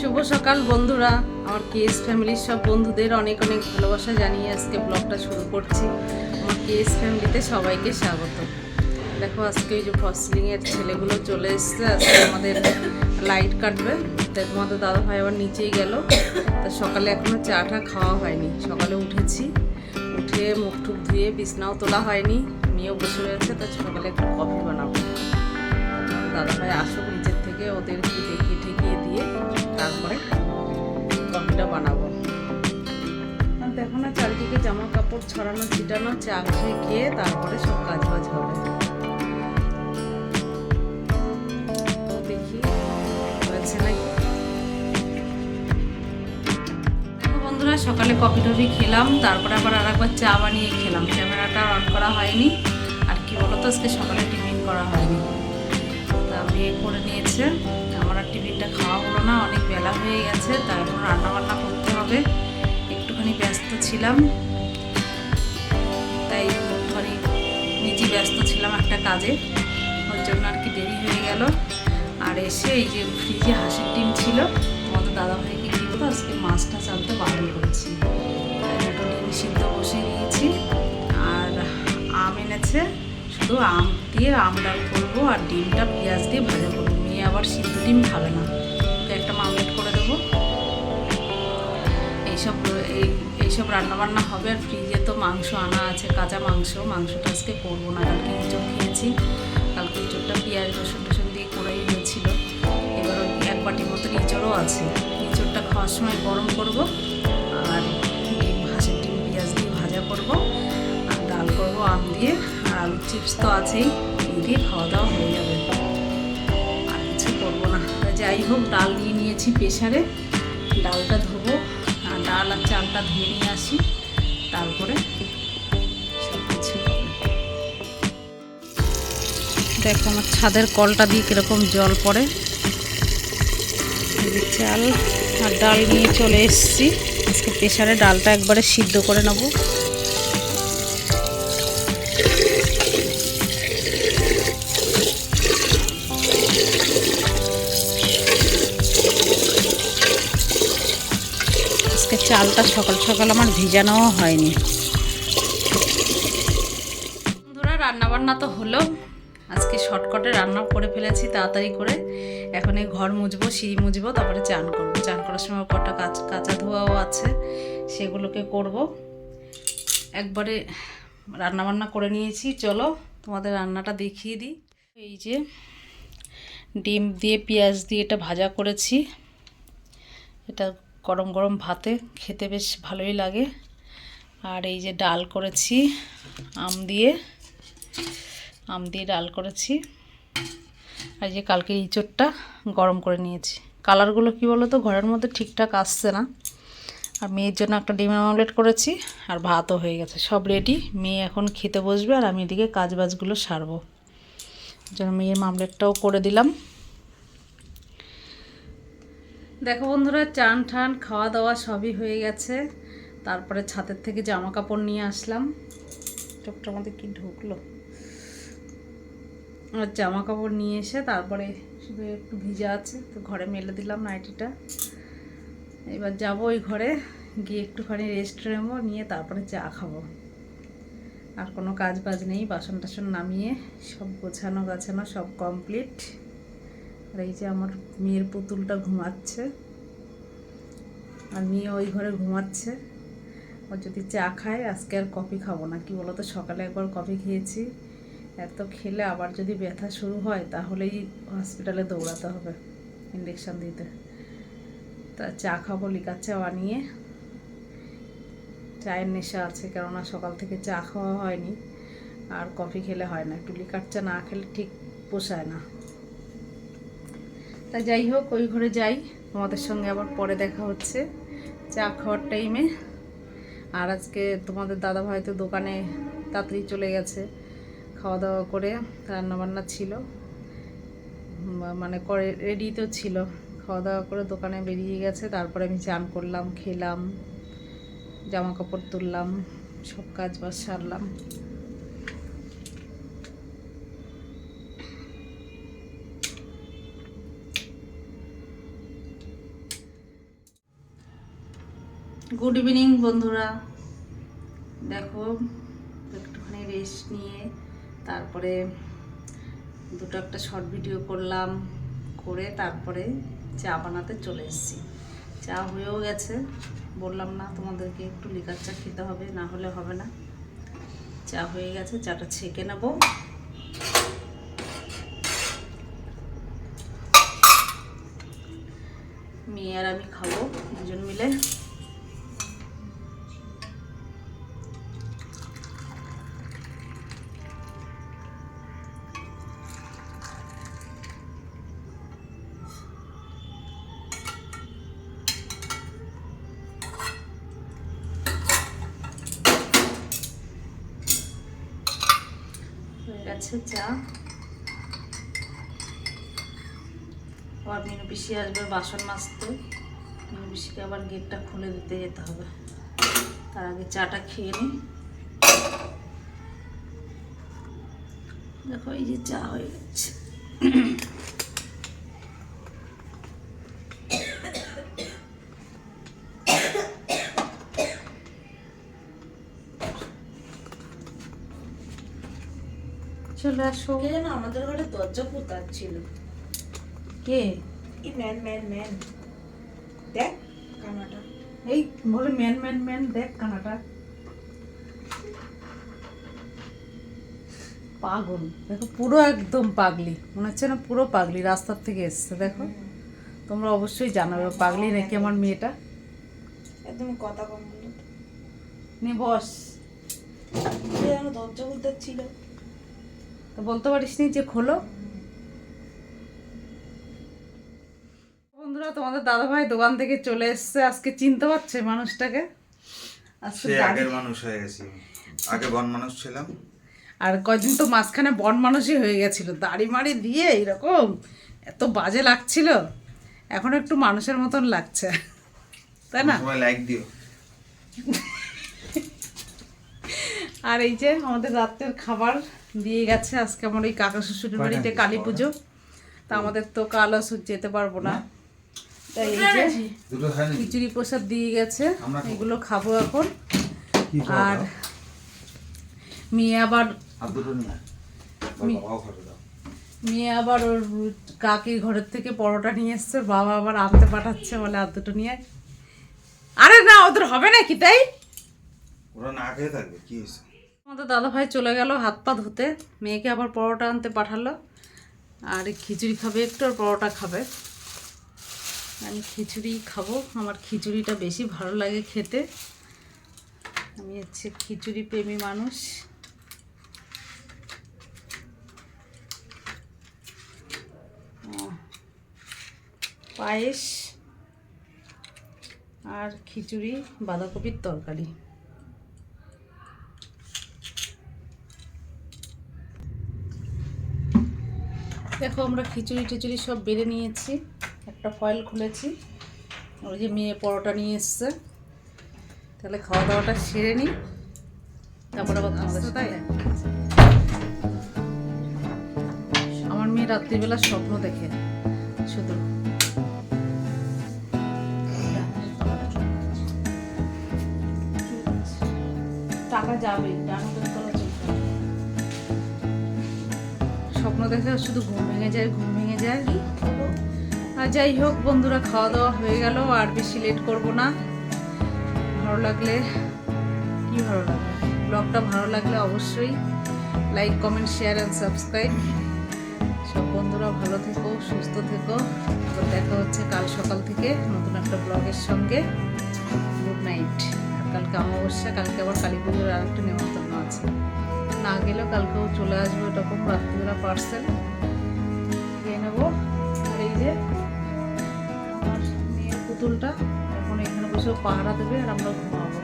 শুভ সকাল বন্ধুরা। আমার কেএস ফ্যামিলির সব বন্ধুদের অনেক অনেক ভালোবাসা জানিয়ে আজকে ব্লগটা শুরু করছি। আমার কেএস ফ্যামিলিতে সবাইকে স্বাগত। দেখো, আজকে ওই যে ফসলিংয়ের ছেলেগুলো চলে এসছে। আজকে আমাদের লাইট কাটবে। তাই তোমাদের দাদা ভাই আবার নিচেই গেল। তা সকালে এখনও চা টা খাওয়া হয়নি। সকালে উঠেছি। উঠে মুখ টুক ধুয়ে বিছনাও তোলা হয়নি। মেয়েও বসে রয়েছে, তা সকালে একটু কফি বানাবো। দাদা ভাই আসুক নিচের থেকে ঠেকিয়ে দিয়ে তারপরে কফিটা বানাবো। দেখো না, চারিদিকে জামা কাপড় ছড়ানো, ছিটানো, চা খেয়ে খেয়ে তারপরে সব কাজ বাজ হবে দেখি, হয়েছে নাকি? বন্ধুরা, সকালে কফি টফি খেলাম, তারপরে আবার আর একবার চা বানিয়ে খেলাম। ক্যামেরাটা অন করা হয়নি। আর কি বলতো, আজকে সকালে টিফিন করা হয়নি। তা বিয়ে করে নিয়েছে। আমার টিফিনটা খাওয়া হলো না, অনেক বেলা হয়ে গেছে তাই এখন রান্না বান্না করতে হবে। একটুখানি ব্যস্ত ছিলাম। তাই একটুখানি নিজে ব্যস্ত ছিলাম একটা কাজে, ওর জন্য আর কি দেরি হয়ে গেল। আর এসে এই যে ফ্রিজে হাঁসের ডিম ছিল, তোমাদের দাদাভাইকে কি বলতো আজকে মাছটা চালতে বারণ করেছি। তাই ডিম সিদ্ধ বসিয়ে নিয়েছি আর আম এনেছে, শুধু আম দিয়ে আম ডাল করব আর ডিমটা পেঁয়াজ দিয়ে ভাজা করব। আবার সিদ্ধ ডিম খাবে না। ওকে একটা মামলেট করে দেবো। এইসব, এই, এইসব রান্নাবান্না হবে আর ফ্রিজে তো মাংস আনা আছে, কাঁচা মাংস। মাংসটা আজকে করব না, কালকে ইঁচড় খেয়েছি। কালকে ইঁচড়টা পেঁয়াজ, রসুন, টসুন দিয়ে করেই হয়েছিল এবার এক বাটির মতো ইঁচড়ও আছে। ইঁচড়টা খাওয়ার সময় গরম করব আর ডিম, হাঁসের ডিম, পেঁয়াজ দিয়ে ভাজা করব। আর ডাল করব, আম দিয়ে। আর আলুর চিপস তো আছেই, দিয়ে খাওয়া দাওয়া হয়ে যাবে। যাই হোক, ডাল নিয়ে নিয়েছি প্রেশারে ডালটা ধোবো। আর ডাল আর চালটা ধুয়ে নিয়ে আসি। তারপরে সব কিছু। দেখো আমার ছাদের কলটা দিয়ে কীরকম জল পড়ে। চাল আর ডাল নিয়ে চলে এসেছি। আজকে প্রেশারে ডালটা একবারে সিদ্ধ করে নেব। চালটা সকাল সকাল আমার ভিজানো হয়নি। বন্ধুরা রান্না বান্না তো হলো। আজকে শর্টকাটে রান্না করে ফেলেছি তাড়াতাড়ি করে। এখন এই ঘর মুছবো, সিঁড়ি মুছবো, তারপরে চান করব। চান করার সময় কটা কাঁচ, কাঁচা ধোয়াও আছে, সেগুলোকে করব। একবারে রান্না বান্না করে নিয়েছি। চলো, তোমাদের রান্নাটা দেখিয়ে দিই। এই যে ডিম দিয়ে পেঁয়াজ দিয়ে এটা ভাজা করেছি। এটা গরম গরম ভাতে খেতে বেশ ভালোই লাগে। আর এই যে ডাল করেছি, আম দিয়ে আম দিয়ে ডাল করেছি। আর যে কালকে ইঁচড়টা গরম করে নিয়েছি। কালারগুলো কি বলো তো ঘরের মধ্যে ঠিকঠাক আসছে না। আর মেয়ের জন্য একটা ডিমের অমলেট করেছি, আর ভাতও হয়ে গেছে। সব রেডি মেয়ে এখন খেতে বসবে, আর আমি এদিকে কাজ বাজগুলো সারবো জন্য মেয়ের মামলেটটাও করে দিলাম। দেখো বন্ধুরা, চান ঠান, খাওয়া দাওয়া সবই হয়ে গেছে। তারপরে ছাদের থেকে জামা কাপড় নিয়ে আসলাম। চোখটার মধ্যে কি ঢুকলো? আর জামা কাপড় নিয়ে এসে তারপরে শুধু একটু ভিজা আছে, তো ঘরে মেলে দিলাম নাইটিটা। এবার যাব ওই ঘরে, গিয়ে একটুখানি রেস্ট নেব, নিয়ে তারপরে চা খাব। আর কোনো কাজ বাজ নেই বাসন টাসন নামিয়ে সব গোছানো গাছানো সব কমপ্লিট আর এই যে আমার মেয়ের পুতুলটা ঘুমাচ্ছে। আর মেয়ে ওই ঘরে ঘুমাচ্ছে। ও যদি চা খায়, আজকে আর কফি খাব না। কি বলতো, সকালে একবার কফি খেয়েছি। এত খেলে আবার যদি ব্যথা শুরু হয়, তাহলেই হসপিটালে দৌড়াতে হবে ইঞ্জেকশন দিতে। তা চা খাব লিকার চা বানিয়ে। চায়ের নেশা আছে, কেননা সকাল থেকে চা খাওয়া হয়নি। আর কফি খেলে হয় না। একটু লিকার চা না খেলে ঠিক পোষায় না। তা যাই হোক, ওই ঘরে যাই। তোমাদের সঙ্গে আবার পরে দেখা হচ্ছে। চা খাওয়ার টাইমে আর আজকে তোমাদের দাদা ভাই তো দোকানে তাড়াতাড়ি চলে গেছে। খাওয়া দাওয়া করে রান্নাবান্না ছিল। মানে করে রেডি তো ছিল। খাওয়া দাওয়া করে দোকানে বেরিয়ে গেছে। তারপরে আমি চান করলাম, খেলাম জামা কাপড় তুললাম, সব কাজ বাজ সারলাম। গুড ইভিনিং বন্ধুরা। দেখো, একটুখানি রেস্ট নিয়ে তারপরে দুটো একটা শর্ট ভিডিও করলাম, করে তারপরে চা বানাতে চলে এসেছি। চা হয়েও গেছে। বললাম, না, তোমাদেরকে একটু লিকার চা খেতে হবে, না হলে হবে না। চা হয়ে গেছে, চাটা ছেঁকে নেব। মেয়ে আর আমি খাব, দুজন মিলে। চা আবার মিনু আসবে বাসন মাজতে। মিনু আবার গেটটা খুলে দিতে যেতে হবে। তার আগে চাটা খেয়ে নিই দেখো, এই যে চা হয়ে গেছে। চলে আসো। কে যেন আমাদের ঘরে দরজা ছিল কে? ই ম্যান ম্যান ম্যান। দেখ কানাটা। এই বলে ম্যান ম্যান ম্যান দেখ কানাটা। পাগল। দেখো পুরো একদম পাগলি। মনে হচ্ছে না পুরো পাগলি রাস্তার থেকে এসছে দেখো। তোমরা অবশ্যই জানাবে পাগলি নাকি আমার মেয়েটা। একদম কথা কম বলো। নে বস। যেন দরজা পোতার ছিল তো বলতে পারিস নি যে খোলো। বন্ধুরা তোমাদের দাদা ভাই দোকান থেকে চলে এসছে। আজকে চিনতে পারছে মানুষটাকে। আজকে আগের মানুষ হয়ে গেছি। আগে বন মানুষ ছিলাম। আর কয়দিন তো মাঝখানে বন মানুষই হয়ে গেছিল। দাড়ি মাড়ি দিয়ে এরকম এত বাজে লাগছিল। এখন একটু মানুষের মতন লাগছে। তাই না? লাইক দিও। আর এই যে আমাদের রাতের খাবার। দিয়ে গেছে। আজকে আমার ওই কাকা শ্বশুরের বাড়িতে কালী পুজো। তা আমাদের তো কাল আসুর যেতে পারব না। তাই এই যে? খিচুড়ি প্রসাদ দিয়ে গেছে। এগুলো খাব এখন। আর মেয়ে আবার মেয়ে আবার ওর কাকির ঘরের থেকে পরোটা নিয়ে এসছে। বাবা আবার আনতে পাঠাচ্ছে বলে আর দুটো নিয়ে আরে না ওদের হবে নাকি তাই? ওরা না খেয়ে থাকবে কি হয়েছে? আমাদের দাদা ভাই চলে গেল, হাত পা ধুতে। মেয়েকে আবার পরোটা আনতে পাঠালো। আর খিচুড়ি খাবে, একটু আর পরোটা খাবে। আমি খিচুড়ি খাব, আমার খিচুড়িটা বেশি ভালো লাগে খেতে। আমি হচ্ছে খিচুড়ি প্রেমী মানুষ। পায়েস আর খিচুড়ি বাঁধাকপির তরকারি। দেখো আমরা খিচুড়ি টিচুড়ি সব বেড়ে নিয়েছি। একটা ফয়েল খুলেছি। ওই যে মেয়ে পরোটা নিয়ে এসছে। তাহলে খাওয়া দাওয়াটা সেরে নিই। তারপরে আবার তোমাদের সাথে আমার মেয়ে রাত্রিবেলা স্বপ্ন দেখে শুধু। টাকা যাবে ডানোদের স্বপ্ন দেখে শুধু ঘুম ভেঙে যায়, ঘুম ভেঙে যায় আর যাই হোক, বন্ধুরা খাওয়া দাওয়া হয়ে গেল, আর বেশি লেট করব না। ভালো লাগলে, কি ভালো লাগবে? ব্লগটা ভালো লাগলে অবশ্যই like comment share and subscribe সব বন্ধুরা, ভালো থেকো, সুস্থ থেকো। আবার দেখা হচ্ছে কাল সকাল থেকে নতুন একটা ব্লগের সঙ্গে। গুড নাইট কালকে অমাবস্যা, কালকে আবার কালী পুজোর আর একটা নেমন্তন্ন আছে। না গেলেও কালকেও চলে আসবে এরকম রাত্রিবেলা পার্সেল খেয়ে নেব। এই যে পুতুলটা, এখন এখানে বসে পাহারা দেবে আর আমরা ঘুমাবো।